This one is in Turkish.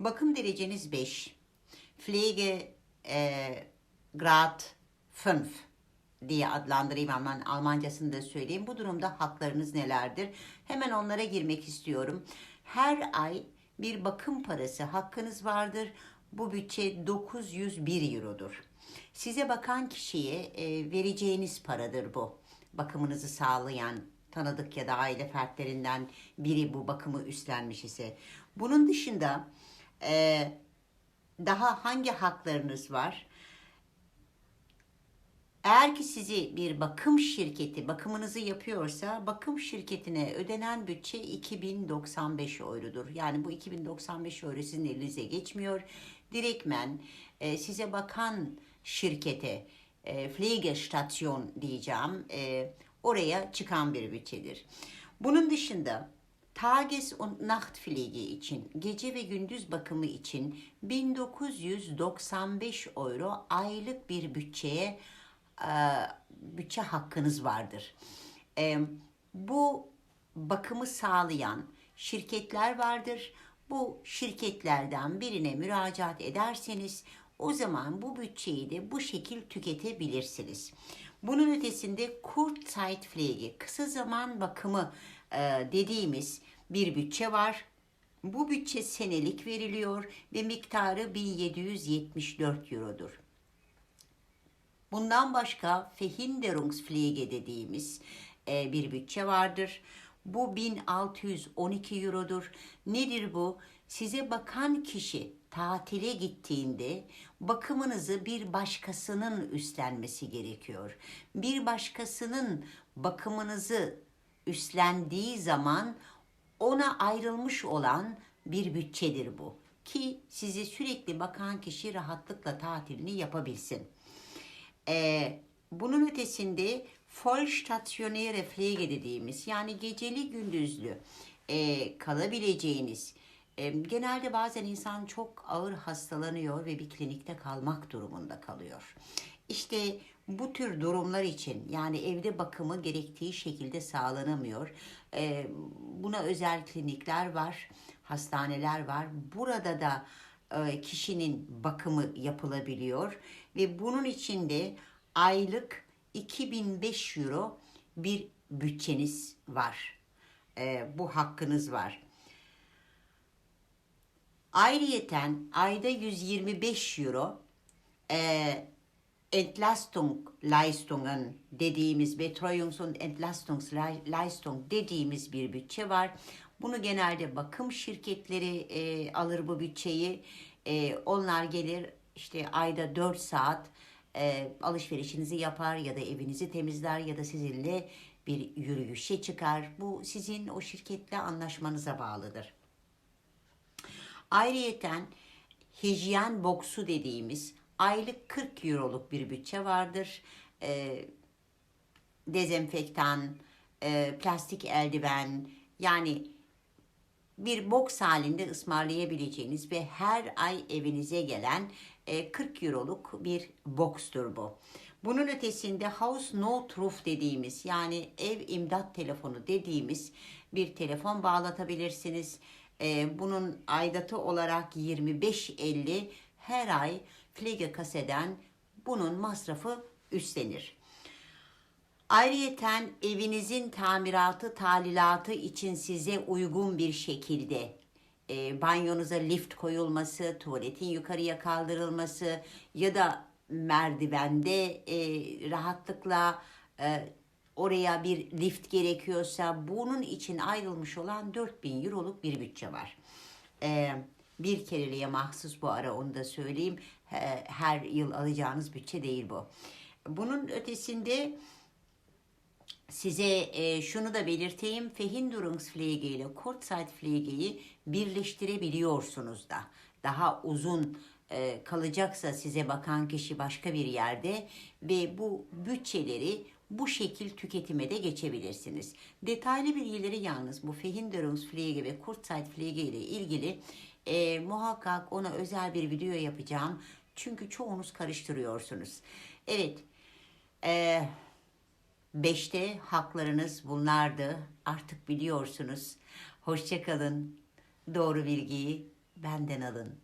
Bakım dereceniz 5. Pflege e, grad 5 diye adlandırayım hemen Almancasını da söyleyeyim. Bu durumda haklarınız nelerdir? Hemen onlara girmek istiyorum. Her ay bir bakım parası hakkınız vardır. Bu bütçe 901 eurodur. Size bakan kişiye e, vereceğiniz paradır bu. Bakımınızı sağlayan tanıdık ya da aile fertlerinden biri bu bakımı üstlenmiş ise. Bunun dışında e, daha hangi haklarınız var? Eğer ki sizi bir bakım şirketi bakımınızı yapıyorsa bakım şirketine ödenen bütçe 2095 eurodur. Yani bu 2095 euro sizin elinize geçmiyor. Direktmen e, size bakan şirkete e, Pflegestation diyeceğim e, oraya çıkan bir bütçedir. Bunun dışında Tages- und Nachtpflege için, gece ve gündüz bakımı için 1995 euro aylık bir bütçeye e, bütçe hakkınız vardır. E, bu bakımı sağlayan şirketler vardır. Bu şirketlerden birine müracaat ederseniz o zaman bu bütçeyi de bu şekil tüketebilirsiniz. Bunun ötesinde Kurzzeitpflege, kısa zaman bakımı e, dediğimiz bir bütçe var. Bu bütçe senelik veriliyor ve miktarı 1774 eurodur. Bundan başka Verhinderungspflege dediğimiz e, bir bütçe vardır. Bu 1612 eurodur. Nedir bu? Size bakan kişi tatile gittiğinde bakımınızı bir başkasının üstlenmesi gerekiyor. Bir başkasının bakımınızı üstlendiği zaman ona ayrılmış olan bir bütçedir bu. Ki sizi sürekli bakan kişi rahatlıkla tatilini yapabilsin. Ee, bunun ötesinde Vollstationäre Pflege dediğimiz yani geceli gündüzlü e, kalabileceğiniz e, genelde bazen insan çok ağır hastalanıyor ve bir klinikte kalmak durumunda kalıyor. İşte bu tür durumlar için yani evde bakımı gerektiği şekilde sağlanamıyor. E, buna özel klinikler var, hastaneler var. Burada da e, kişinin bakımı yapılabiliyor ve bunun içinde aylık 2005 euro bir bütçeniz var. E, bu hakkınız var. Ayrıyeten ayda 125 euro e, Entlastungsleistungen dediğimiz Betreuungs- und Entlastungsleistung dediğimiz bir bütçe var. Bunu genelde bakım şirketleri e, alır bu bütçeyi. E, onlar gelir işte ayda 4 saat e, alışverişinizi yapar ya da evinizi temizler ya da sizinle bir yürüyüşe çıkar. Bu sizin o şirketle anlaşmanıza bağlıdır. Ayrıyeten hijyen boksu dediğimiz aylık 40 euroluk bir bütçe vardır. E, dezenfektan, e, plastik eldiven yani bir boks halinde ısmarlayabileceğiniz ve her ay evinize gelen 40 euroluk bir bokstur bu. Bunun ötesinde house notruf dediğimiz yani ev imdat telefonu dediğimiz bir telefon bağlatabilirsiniz. E, bunun aidatı olarak 25.50 her ay Pflege kaseden bunun masrafı üstlenir. Ayrıyeten evinizin tamiratı, talilatı için size uygun bir şekilde e, banyonuza lift koyulması, tuvaletin yukarıya kaldırılması ya da merdivende e, rahatlıkla e, oraya bir lift gerekiyorsa bunun için ayrılmış olan 4000 euroluk bir bütçe var. E, bir kereliğe mahsus bu ara onu da söyleyeyim. Her yıl alacağınız bütçe değil bu. Bunun ötesinde size e, şunu da belirteyim. Verhinderungspflege ile Kurzzeitpflege'yi birleştirebiliyorsunuz da. Daha uzun e, kalacaksa size bakan kişi başka bir yerde ve bu bütçeleri bu şekil tüketime de geçebilirsiniz. Detaylı bilgileri yalnız bu Verhinderungspflege ve Kurzzeitpflege ile ilgili e, muhakkak ona özel bir video yapacağım. Çünkü çoğunuz karıştırıyorsunuz. Evet. Eee Beşte haklarınız bunlardı. Artık biliyorsunuz. Hoşçakalın. Doğru bilgiyi benden alın.